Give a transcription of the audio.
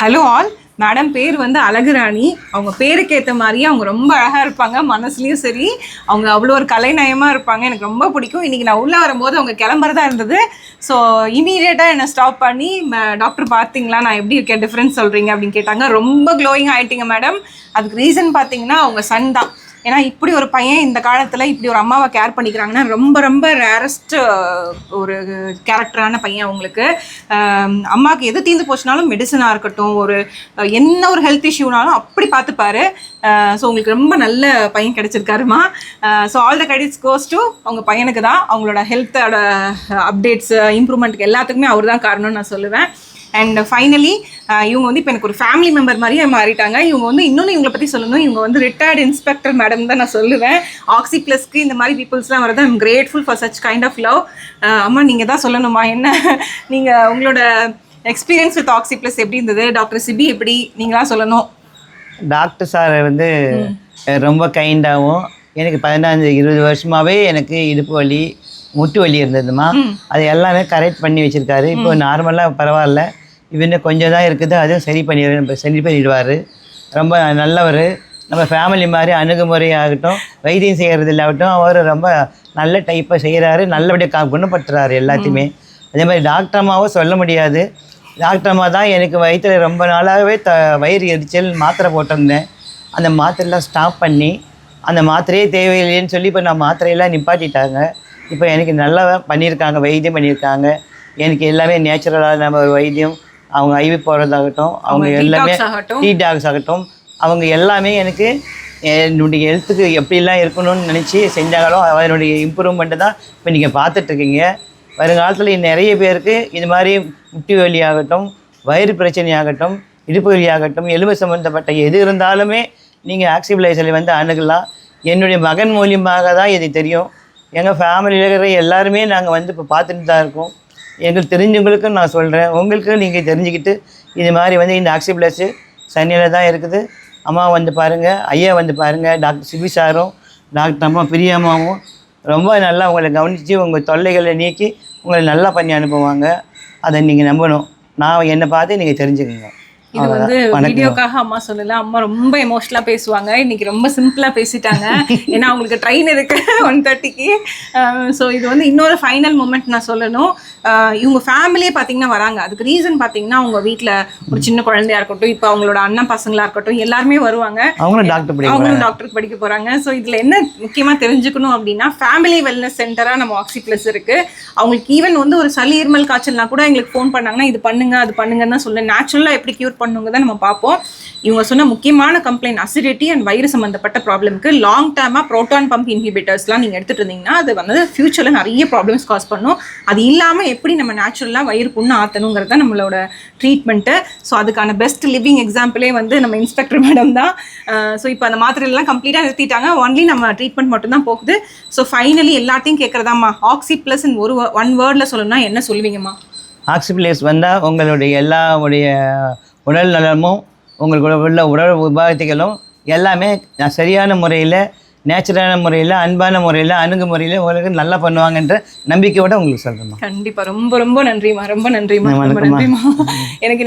Hello all madam பேர் வந்து அழகுராணி. அவங்க பேருக்கு ஏற்ற மாதிரியே அவங்க ரொம்ப அழகாக இருப்பாங்க. மனசுலேயும் சரி அவங்க அவ்வளோ ஒரு கலைநயமாக இருப்பாங்க. எனக்கு ரொம்ப பிடிக்கும். இன்றைக்கி நான் உள்ளே வரும்போது அவங்க கிளம்புறதா இருந்தது. ஸோ இமீடியட்டாக என்னை ஸ்டாப் பண்ணி டாக்டர் பார்த்தீங்களா நான் எப்படி இருக்கேன்? டிஃப்ரென்ஸ் சொல்கிறீங்க அப்படின்னு கேட்டாங்க. ரொம்ப க்ளோயிங் ஆகிட்டீங்க மேடம் அதுக்கு ரீசன் பார்த்தீங்கன்னா அவங்க சன் தான். ஏன்னா இப்படி ஒரு பையன் இந்த காலத்தில் இப்படி ஒரு அம்மாவை கேர் பண்ணிக்கிறாங்கன்னா ரொம்ப ரொம்ப ரேரஸ்ட் ஒரு கேரக்டரான பையன் அவங்களுக்கு. அம்மாவுக்கு எது தீர்ந்து போச்சுனாலும் மெடிசனாக இருக்கட்டும் ஒரு என்ன ஒரு ஹெல்த் இஷ்யூனாலும் அப்படி பார்த்துப்பாரு. ஸோ உங்களுக்கு ரொம்ப நல்ல பையன் கிடைச்சிருக்காருமா. So all the credits goes to அவங்க பையனுக்கு தான். அவங்களோட ஹெல்த்தோட அப்டேட்ஸ் இம்ப்ரூவ்மெண்ட்டுக்கு எல்லாத்துக்குமே அவர் தான் காரணம்னு நான் சொல்லுவேன். அண்ட் ஃபைனலி இவங்க வந்து இப்போ எனக்கு ஒரு ஃபேமிலி மெம்பர் மாதிரியே மாறிட்டாங்க. இவங்க வந்து இன்னொன்று இவங்களை பற்றி சொல்லணும். இவங்க வந்து ரிட்டையர்டு இன்ஸ்பெக்டர் மேடம் தான் நான் சொல்லுவேன். ஆக்சி ப்ளஸ்க்கு இந்த மாதிரி பீப்புள்ஸ்லாம் வரது I'm grateful for such kind of love அம்மா நீங்கள் தான் சொல்லணுமா? என்ன? நீங்கள் உங்களோட எக்ஸ்பீரியன்ஸ் வித் ஆக்சி ப்ளஸ் எப்படி இருந்தது? டாக்டர் சிபி எப்படி? நீங்களா சொல்லணும். டாக்டர் சார் வந்து ரொம்ப கைண்டாகவும் எனக்கு பதினஞ்சு இருபது வருஷமாவே எனக்கு இடுப்பு வலி முட்டு வலி இருந்ததுமா. அது எல்லாமே கரெக்ட் பண்ணி வச்சிருக்காரு. இப்போ நார்மலாக பரவாயில்ல. இன்னும் கொஞ்சம் தான் இருக்குது அதுவும் சரி பண்ணி சரி பண்ணிடுவார். ரொம்ப நல்லவர். நம்ம ஃபேமிலி மாதிரி அணுகுமுறை ஆகட்டும் வைத்தியம் செய்கிறது ஆகட்டும் அவர் ரொம்ப நல்ல டைப்பாக செய்கிறாரு நல்லபடியாக கா குணப்படுத்துறாரு எல்லாத்தையுமே. அதே மாதிரி டாக்டர் அம்மாவும் சொல்ல முடியாது. டாக்டர் அம்மா தான் எனக்கு வயிற்றில் ரொம்ப நாளாகவே த வயிறு எரிச்சல் மாத்திரை போட்டிருந்தேன். அந்த மாத்திரைலாம் ஸ்டாப் பண்ணி அந்த மாத்திரையே தேவையில்லைன்னு சொல்லி இப்போ நான் மாத்திரையெல்லாம் நிப்பாட்டிட்டாங்க. இப்போ எனக்கு நல்லா பண்ணியிருக்காங்க வைத்தியம் பண்ணியிருக்காங்க. எனக்கு எல்லாமே நேச்சுரலாக நம்ம வைத்தியம் அவங்க ஐவி போகிறதாகட்டும் அவங்க எல்லாமே. டீ டாக்ஸ் ஆகட்டும். அவங்க எல்லாமே எனக்கு என்னுடைய ஹெல்த்துக்கு எப்படிலாம் இருக்கணும்னு நினச்சி செஞ்சாங்களோ அதனுடைய இம்ப்ரூவ்மெண்ட்டு தான் இப்போ நீங்கள் பார்த்துட்ருக்கீங்க. வருங்காலத்தில் நிறைய பேருக்கு இது மாதிரி முட்டி வலி ஆகட்டும் வயிறு பிரச்சனை ஆகட்டும் இடுப்பு வலி ஆகட்டும் எலும்பு சம்மந்தப்பட்ட எது இருந்தாலுமே நீங்கள் ஆக்சிபிளைசரை வந்து அணுகலாம். என்னுடைய மகன் மூலியமாக தான் இது தெரியும். எங்கள் ஃபேமிலியில் இருக்கிற எல்லாருமே நாங்கள் வந்து இப்போ பார்த்துட்டு தான் இருக்கோம். எங்களுக்கு தெரிஞ்சவங்களுக்கும் நான் சொல்கிறேன் உங்களுக்கு நீங்கள் தெரிஞ்சுக்கிட்டு இது மாதிரி வந்து இந்த ஆக்சிபிளஸு சன்னியில் தான் இருக்குது. அம்மா வந்து பாருங்கள் ஐயா வந்து பாருங்கள் டாக்டர் சிபி சாரும் டாக்டர் அம்மா பிரியம்மாவும் ரொம்ப நல்லா உங்களை கவனித்து உங்கள் தொல்லைகளை நீக்கி உங்களை நல்லா பண்ணி அனுப்புவாங்க. அதை நீங்கள் நம்பணும். நான் என்னை பார்த்து நீங்கள் தெரிஞ்சுக்கங்க. இது வந்து வீடியோக்காக அம்மா சொல்லல. அம்மா ரொம்ப எமோஷனலா பேசுவாங்க. இன்னைக்கு ரொம்ப சிம்பிளா பேசிட்டாங்க. ஏன்னா அவங்களுக்கு ட்ரெயின் இருக்கு ஒன் தேர்ட்டிக்கு ஸோ இது வந்து இன்னொரு ஃபைனல் மூமெண்ட் நான் சொல்லணும். இவங்க ஃபேமிலியே பார்த்தீங்கன்னா வராங்க. அதுக்கு ரீசன் பார்த்தீங்கன்னா அவங்க வீட்டில் ஒரு சின்ன குழந்தையா இருக்கட்டும் இப்போ அவங்களோட அண்ணன் பசங்களா இருக்கட்டும் எல்லாருமே வருவாங்க. அவங்களும் டாக்டர் அவங்களும் டாக்டருக்கு படிக்க போறாங்க. ஸோ இதுல என்ன முக்கியமா தெரிஞ்சுக்கணும் அப்படின்னா ஃபேமிலி வெல்னஸ் சென்டரா நம்ம ஆக்சி ப்ளஸ் இருக்கு. அவங்களுக்கு ஈவன் வந்து ஒரு சளி இருமல் காய்ச்சல்னா கூட எங்களுக்கு ஃபோன் பண்ணாங்கன்னா இது பண்ணுங்க அது பண்ணுங்கன்னு தான் சொல்ல நேச்சுரலா எப்படி கியூர் பண்ணுங்க தான் நம்ம பார்ப்போம். இவங்க சொன்ன முக்கியமான கம்ப்ளைண்ட் அசிடிட்டி அண்ட் வயிறு சம்பந்தப்பட்ட ப்ராப்ளம்க்கு லாங் டேர்மாக ப்ரோட்டான் பம்ப் இன்ஹிபிட்டர்ஸ்லாம் நீங்க எடுத்துட்டு இருந்தீங்கன்னா அது வந்து ஃபியூச்சரில் நிறைய ப்ராப்ளம்ஸ் காஸ் பண்ணும். அது இல்லாம எப்படி நம்ம நேச்சுரலாக வயிறு புண்ணு ஆத்தணுங்கிறது தான் நம்மளோட ட்ரீட்மெண்ட்டு ஸோ அதுக்கான பெஸ்ட் லிவிங் எக்ஸாம்பிளே வந்து நம்ம இன்ஸ்பெக்டர் மேடம் தான். ஸோ இப்போ அந்த மாத்திரையெல்லாம் கம்ப்ளீட்டாக நிறுத்திட்டாங்க. ஒன்லி நம்ம ட்ரீட்மெண்ட் மட்டும்தான் போகுது. ஸோ ஃபைனலி எல்லாத்தையும் கேட்குறதாம்மா ஆக்சி ப்ளஸ் ஒரு ஒன் வேர்டில் சொல்லணும்னா என்ன சொல்லுவீங்கம்மா? ஆக்சிபிளேஸ் வந்தால் உங்களுடைய எல்லாவுடைய உடல் நலமும் உங்களுக்கு உள்ள உடல் உபாதைகளும் எல்லாமே சரியான முறையில் நேச்சுரலான முறையில் அன்பான முறையில் அணுகுமுறையில் உங்களுக்கு நல்லா பண்ணுவாங்கன்ற நம்பிக்கையோட உங்களுக்கு சொல்கிறேன் கண்டிப்பா. ரொம்ப ரொம்ப நன்றிம்மா. ரொம்ப நன்றிம்மா. ரொம்ப. நன்றிம்மா. எனக்கு